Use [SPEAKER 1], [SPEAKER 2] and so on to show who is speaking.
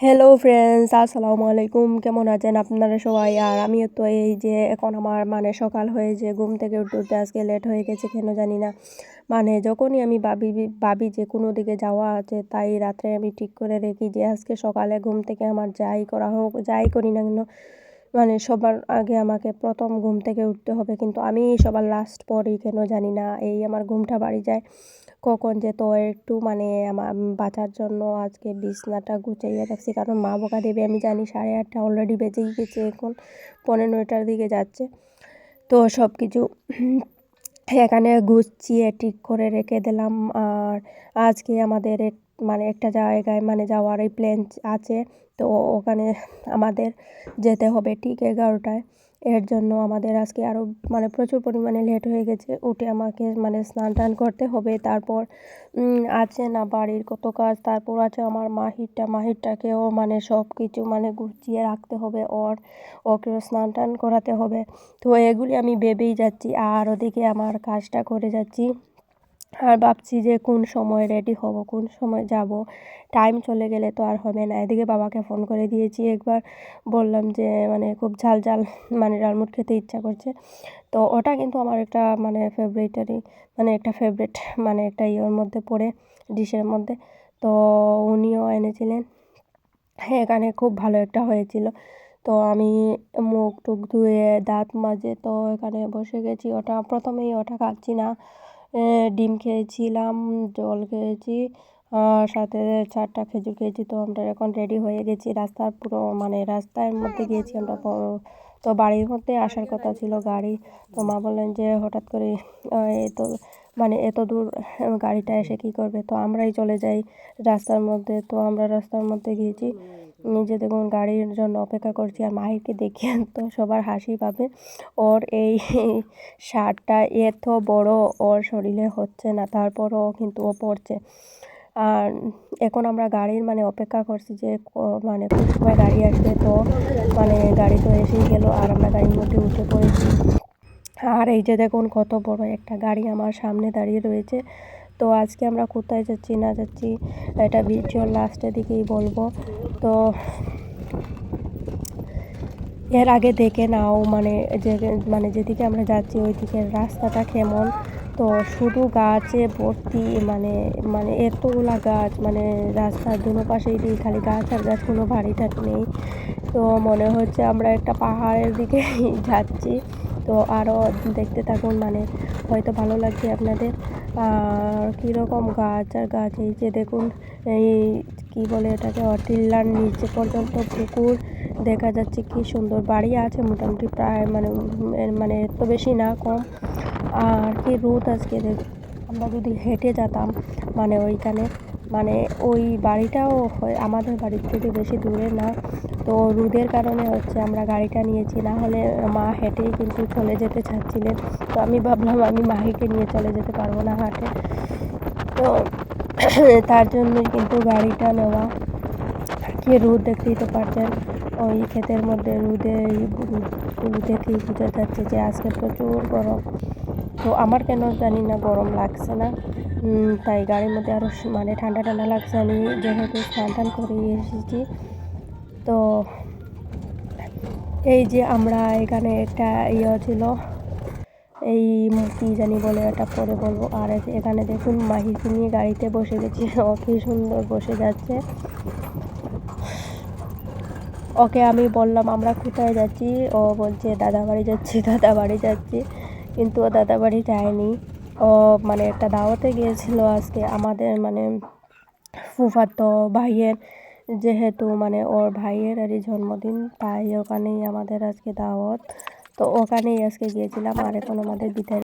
[SPEAKER 1] Hello friends আসসালামু আলাইকুম কেমন আছেন আপনারা সবাই? আর আমিও তো এই যে এখন আমার মানে সকাল হয়ে যে ঘুম থেকে উঠতে উঠতে আজকে লেট হয়ে গেছে, কেন জানি না। মানে যখনই আমি ভাবি ভাবি যে কোনো দিকে যাওয়া আছে, তাই রাত্রে আমি ঠিক করে রেখি যে আজকে সকালে ঘুম থেকে আমার যাই করা হোক, যাই করি না কেন মানে সবার আগে আমাকে প্রথম ঘুম থেকে উঠতে হবে। কিন্তু আমি সবার লাস্ট পরই কেন জানি না, এই আমার ঘুমটা বাড়ি যায় কখন যে তো একটু মানে আমার বাঁচার জন্য আজকে বিছনাটা গুছাইয়ে রাখছি। কারণ মা বোকা দেবে আমি জানি সাড়ে আটটা অলরেডি বেজেই গেছে এখন পনেরো নয়টার দিকে যাচ্ছে। তো সব কিছু এখানে গুছিয়ে ঠিক করে রেখে দিলাম। আর আজকে আমাদের এক মানে একটা জায়গায় মানে যাওয়ার এই প্ল্যান আছে। তো ওখানে আমাদের যেতে হবে ঠিক এগারোটায়। এর জন্য আমাদের আজকে আরও মানে প্রচুর পরিমাণে লেট হয়ে গেছে। উঠে আমাকে মানে স্নান টান করতে হবে। তারপর আছে না বাড়ির কত কাজ। তারপর আছে আমার মাহিরটা। মাহিরটাকেও মানে সব কিছু মানে গুছিয়ে রাখতে হবে। ওর, ওকেও স্নান টান করাতে হবে। তো এগুলি আমি ভেবেই যাচ্ছি। আর ওদিকে আমার কাজটা করে যাচ্ছি। আর ভাবছি যে কোন সময় রেডি হব, কোন সময় যাব। টাইম চলে গেলে তো আর হবে না। এদিকে বাবাকে ফোন করে দিয়েছি, একবার বললাম যে মানে খুব ঝাল ঝাল মানে ডালমুট খেতে ইচ্ছা করছে। তো ওটা কিন্তু আমার একটা মানে ফেভারিটারই মানে একটা ফেভারিট মানে একটা ইয়ের মধ্যে পড়ে ডিশের মধ্যে। তো উনিও এনেছিলেন। হ্যাঁ এখানে খুব ভালো একটা হয়েছিল। তো আমি মুখ টুক ধুয়ে দাঁত মাজে তো এখানে বসে গেছি। ওটা প্রথমেই ওটা খাচ্ছি না। ডিম খেয়েছিলাম, জল খেয়েছি, আর সাথে চারটা খেজুর খেয়েছি। তো আমরা এখন রেডি হয়ে গেছি রাস্তার পুরো মানে রাস্তার মধ্যে গিয়েছি আমরা তো বাড়ির মধ্যে আসার কথা ছিল গাড়ি। তো মা বললেন যে হঠাৎ করে এত মানে এত দূর গাড়িটা এসে কী করবে? তো আমরাই চলে যাই রাস্তার মধ্যে। তো আমরা রাস্তার মধ্যে গিয়েছি। নিজে দেখুন গাড়ির জন্য অপেক্ষা করছি আর মাহিরকে দেখে তো সবার হাসি পাবে। ওর এই শার্টটা এত বড় ওর শরীরে হচ্ছে না, তারপরও কিন্তু ও পড়ছে আর এখন আমরা গাড়ির মানে অপেক্ষা করছি যে মানে কোন সময় গাড়ি আসবে তো মানে গাড়ি তো এসেই গেল আর আমরা গাড়ির মধ্যে উঠে পড়েছি। আর এই যে দেখুন কত বড় একটা গাড়ি আমার সামনে দাঁড়িয়ে রয়েছে। তো আজকে আমরা কোথায় যাচ্ছি, না যাচ্ছি, এটা ভিডিওর লাস্টের দিকেই বলব। তো এর আগে দেখে নাও মানে যে মানে যেদিকে আমরা যাচ্ছি ওই দিকের রাস্তাটা কেমন। তো শুধু গাছে ভর্তি মানে মানে এতগুলা গাছ মানে রাস্তার দুনো পাশেই দিই খালি গাছ আর গাছ, কোনো বাড়ি টাড়ি নেই। তো মনে হচ্ছে আমরা একটা পাহাড়ের দিকে যাচ্ছি। তো আরও দেখতে থাকুন মানে হয়তো ভালো লাগছে আপনাদের। আর কীরকম গাছ আর গাছ, এই যে দেখুন, এই কী বলে এটাকে, অটিল্লার নিচে পর্যন্ত পুকুর, দেখা যাচ্ছে কি সুন্দর বাড়ি আছে, মোটামুটি প্রায় মানে মানে এত বেশি না কম। আর কি রোদ আজকে আমরা যদি হেঁটে যেতাম মানে ওইখানে মানে ওই বাড়িটাও আমাদের বাড়ির থেকে বেশি দূরে না। তো রোদের কারণে হচ্ছে আমরা গাড়িটা নিয়েছি, না হলে মা হেঁটেই কিন্তু চলে যেতে চাচ্ছিলেন। তো আমি ভাবলাম আমি মাহিকে নিয়ে চলে যেতে পারব না হাটে। তো তার জন্যই কিন্তু গাড়িটা নেওয়া। কি রোদ দেখতেই তো পারছেন, ওই ক্ষেতের মধ্যে রোদে দেখেই বোঝা যাচ্ছে যে আজকে প্রচুর গরম। তো আমার কেন জানি না গরম লাগছে না। তাই গাড়ির মধ্যে আরও মানে ঠান্ডা ঠান্ডা লাগছে। আমি যেহেতু স্নান টান করে এসেছি তো এই যে আমরা এখানে একটা ইয়ে ছিল, এই কী জানি বলে এটা পরে বলব। আর এখানে দেখুন, মাহিকে নিয়ে গাড়িতে বসে গেছি। ও কি সুন্দর বসে যাচ্ছে। ওকে আমি বললাম, আমরা কোথায় যাচ্ছি? ও বলছে, দাদা বাড়ি যাচ্ছি, দাদা বাড়ি যাচ্ছি। কিন্তু ও দাদা বাড়ি যায়নি। ও মানে একটা দাওয়াতে গিয়েছিল আজকে। আমাদের মানে ফুফাতো ভাইয়ের যেহেতু মানে ওর ভাইয়ের আরই জন্মদিন, তাই ওখানেই আমাদের আজকে দাওয়াত। তো ওখানেই আজকে গিয়েছিলাম, আর এখন আমাদের বিদায়